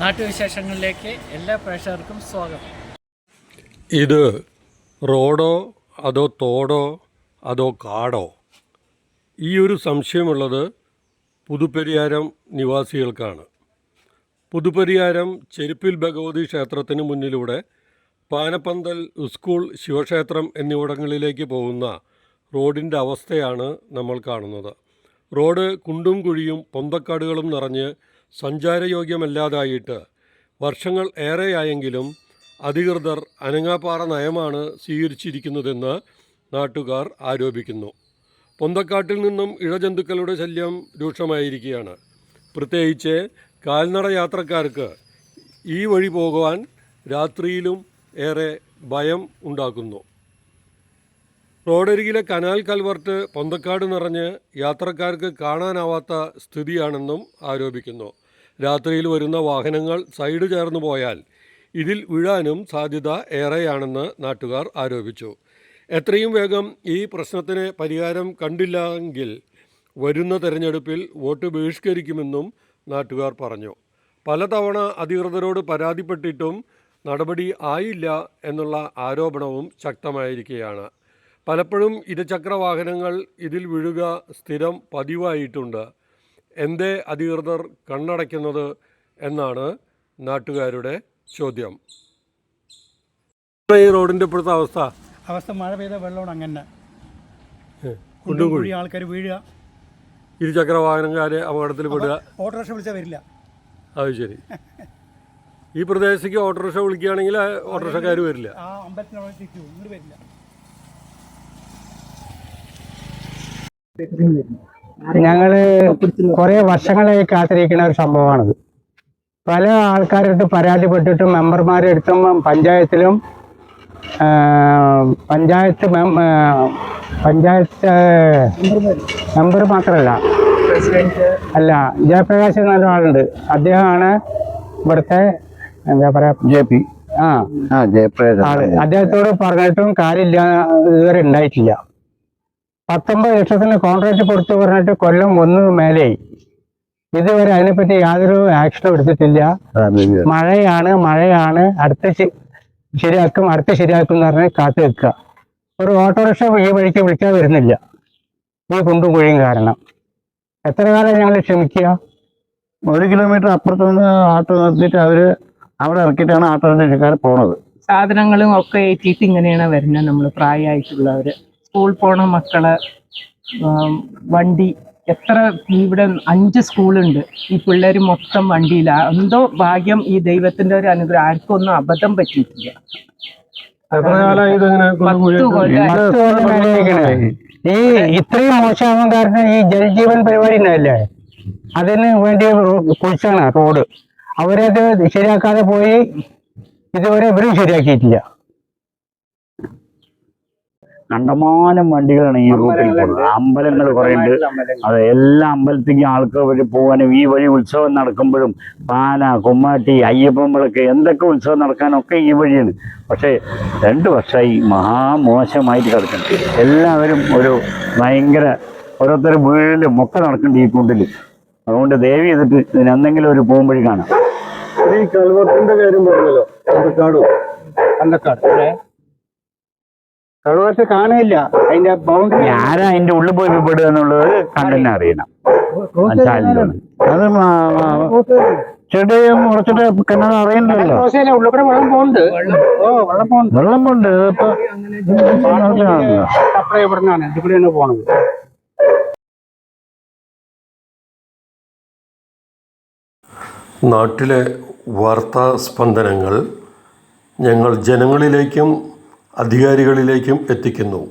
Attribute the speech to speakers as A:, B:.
A: നാട്ടുവിശേഷങ്ങളിലേക്ക് എല്ലാ പ്രേക്ഷകർക്കും സ്വാഗതം.
B: ഇത് റോഡോ അതോ തോടോ അതോ കാടോ? ഈ ഒരു സംശയമുള്ളത് പുതുപ്പരിയാരം നിവാസികൾക്കാണ്. പുതുപ്പരിയാരം ചെരുപ്പിൽ ഭഗവതി ക്ഷേത്രത്തിന് മുന്നിലൂടെ പാനപ്പന്തൽ സ്കൂൾ ശിവക്ഷേത്രം എന്നിവിടങ്ങളിലേക്ക് പോകുന്ന റോഡിന്റെ അവസ്ഥയാണ് നമ്മൾ കാണുന്നത്. റോഡ് കുണ്ടും കുഴിയും പൊന്തക്കാടുകളും നിറഞ്ഞ് സഞ്ചാരയോഗ്യമല്ലാതായിട്ട് വർഷങ്ങൾ ഏറെയായെങ്കിലും അധികൃതർ അനങ്ങാപ്പാറ നയമാണ് സ്വീകരിച്ചിരിക്കുന്നതെന്ന് നാട്ടുകാർ ആരോപിക്കുന്നു. പൊന്തക്കാട്ടിൽ നിന്നും ഇഴജന്തുക്കളുടെ ശല്യം രൂക്ഷമായിരിക്കുകയാണ്. പ്രത്യേകിച്ച് കാൽനട യാത്രക്കാർക്ക് ഈ വഴി പോകുവാൻ രാത്രിയിലും ഏറെ ഭയം ഉണ്ടാക്കുന്നു. റോഡരികിലെ കനാൽ കൽവർട്ട് പൊന്തക്കാട് നിറഞ്ഞ് യാത്രക്കാർക്ക് കാണാനാവാത്ത സ്ഥിതിയാണെന്നും ആരോപിക്കുന്നു. രാത്രിയിൽ വരുന്ന വാഹനങ്ങൾ സൈഡ് ചേർന്നു പോയാൽ ഇതിൽ വീഴാനും സാധ്യത ഏറെയാണെന്ന് നാട്ടുകാർ ആരോപിച്ചു. എത്രയും വേഗം ഈ പ്രശ്നത്തിന് പരിഹാരം കണ്ടില്ലെങ്കിൽ വരുന്ന തെരഞ്ഞെടുപ്പിൽ വോട്ട് ബഹിഷ്കരിക്കുമെന്നും നാട്ടുകാർ പറഞ്ഞു. പലതവണ അധികൃതരോട് പരാതിപ്പെട്ടിട്ടും നടപടി ആയില്ല എന്നുള്ള ആരോപണവും ശക്തമായിരിക്കുകയാണ്. പലപ്പോഴും ഇരുചക്ര വാഹനങ്ങൾ ഇതിൽ വീഴുക സ്ഥിരം പതിവായിട്ടുണ്ട്. എന്തേ അധികൃതർ കണ്ണടയ്ക്കുന്നത് എന്നാണ് നാട്ടുകാരുടെ ചോദ്യം. ഈ റോഡിന്റെ ഇപ്പോഴത്തെ അവസ്ഥ?
C: അവസ്ഥ മഴ പെയ്ത വെള്ളമാണ് അങ്ങനെ. കുണ്ടും
B: കുഴി.
C: ആൾക്കാർ വീഴുക.
B: ഇരുചക്ര വാഹനക്കാര് അപകടത്തിൽ പെടുക.
C: ഓട്ടോറിക്ഷ വിളിച്ചാൽ വരില്ല.
B: അത് ശരി. ഈ പ്രദേശത്തേക്ക് ഓട്ടോറിക്ഷ വിളിക്കുകയാണെങ്കിൽ ഓട്ടോറിക്ഷക്കാർ വരില്ല.
C: വരില്ല.
D: ഞങ്ങൾ കുറെ വർഷങ്ങളായി കാത്തിരിക്കുന്ന ഒരു സംഭവമാണിത്. പല ആൾക്കാരോട്ട് പരാതിപ്പെട്ടിട്ടും മെമ്പർമാരുടെ അടുത്തും പഞ്ചായത്തിലും പഞ്ചായത്ത് പഞ്ചായത്ത് മെമ്പർ മാത്രമല്ല. അല്ല ജയപ്രകാശ് എന്ന ഒരാളുണ്ട്. അദ്ദേഹമാണ് ഇവിടുത്തെ എന്താ പറയാ
E: ജെ പി.
D: ആ
E: ആ ജയപ്രകാശ്.
D: ആൾ. അദ്ദേഹത്തോട് പറഞ്ഞിട്ടും കാര്യമില്ല ഇതുവരെ ഉണ്ടായിട്ടില്ല. പത്തൊമ്പത് ലക്ഷത്തിന് കോൺട്രാക്ട് കൊടുത്തു പറഞ്ഞിട്ട് കൊല്ലം ഒന്ന് മേലെയായി. ഇതുവരെ അതിനെപ്പറ്റി യാതൊരു ആക്ഷനും എടുത്തിട്ടില്ല. മഴയാണ് മഴയാണ്. അടുത്ത ശരിയാക്കും അടുത്ത ശരിയാക്കും എന്ന് പറഞ്ഞ് കാത്തു വെക്കുക ഒരു ഓട്ടോറിക്ഷ ഈ വഴിക്ക് വിളിക്കാൻ വരുന്നില്ല. ഈ കുണ്ടും കുഴിയും കാരണം. എത്ര കാലം ഞങ്ങൾ ക്ഷമിക്കുക?
E: ഒരു കിലോമീറ്റർ അപ്പുറത്ത് നിന്ന് ആട്ടോ നിർത്തിയിട്ട് അവർ അവിടെ ഇറക്കിയിട്ടാണ് ആട്ടോ പോണത്.
F: സാധനങ്ങളും ഒക്കെ ഏറ്റിട്ട് ഇങ്ങനെയാണ് വരുന്നത്. നമ്മൾ പ്രായമായിട്ടുള്ളവര്. സ്കൂൾ പോണ മക്കൾ വണ്ടി എത്ര ഇവിടെ അഞ്ച് സ്കൂളുണ്ട് ഈ പിള്ളേർ മൊത്തം വണ്ടിയില്ല എന്തോ ഭാഗ്യം ഈ ദൈവത്തിന്റെ ഒരു അനുഗ്രഹം. ആർക്കും ഒന്നും അബദ്ധം പറ്റിയിട്ടില്ല.
D: ഈ ഇത്രയും മോശമാവാൻ കാരണം ഈ ജലജീവൻ പരിപാടി ഉണ്ടല്ലേ അതിന് വേണ്ടി കുഴിച്ചാണ് റോഡ്. അവരത് ശരിയാക്കാതെ പോയി ഇതുവരെ ഇവരും ശരിയാക്കിയിട്ടില്ല.
E: കണ്ടമാനം വണ്ടികളാണ് ഈ റൂട്ടിൽ പോകുന്നത്. അമ്പലങ്ങൾ കുറേ ഉണ്ട് അതെ എല്ലാ അമ്പലത്തേക്കും ആൾക്കാർ വഴി പോകാനും. ഈ വഴി ഉത്സവം നടക്കുമ്പോഴും പാന കുമ്മാട്ടി അയ്യപ്പൻ വിളക്ക് എന്തൊക്കെ ഉത്സവം നടക്കാനൊക്കെ ഈ വഴിയാണ്. പക്ഷേ രണ്ട് വർഷമായി മഹാമോശമായിട്ട് കിടക്കുന്നു എല്ലാവരും ഒരു ഭയങ്കര ഓരോരുത്തർ വീഴിലും ഒക്കെ നടക്കുന്നുണ്ട് ഈ കൂട്ടിൽ അതുകൊണ്ട് ദേവി ചെയ്തിട്ട് ഇതിന് എന്തെങ്കിലും ഒരു പോകുമ്പോഴേക്കാണ് കാണാം.
B: ഈ കൽവത്തിന്റെ കാര്യം പറഞ്ഞല്ലോ. പൊന്തക്കാടും.
D: കണ്ടക്കാട് കഴുവത്ത് കാണില്ല അതിന്റെ ബൗണ്ടറി
E: ആരാ അതിന്റെ ഉള്ളിൽ പോയി പെടുക എന്നുള്ളത് കണ്ടെന്നെ അറിയണം. അത് ചെടിയും കുറച്ചിട്ട് കിണർ അറിയണ്ടല്ലോ.
D: ഉള്ളിൽ കൂടെ വെള്ളം പോകുന്നുണ്ട് ഓ വെള്ളം
E: വെള്ളം ഇപ്പൊ
D: സപ്ലൈ പോണത്.
B: നാട്ടിലെ വാർത്താ സ്പന്ദനങ്ങൾ ഞങ്ങൾ ജനങ്ങളിലേക്കും അധികാരികളിലേക്കും എത്തിക്കുന്നു.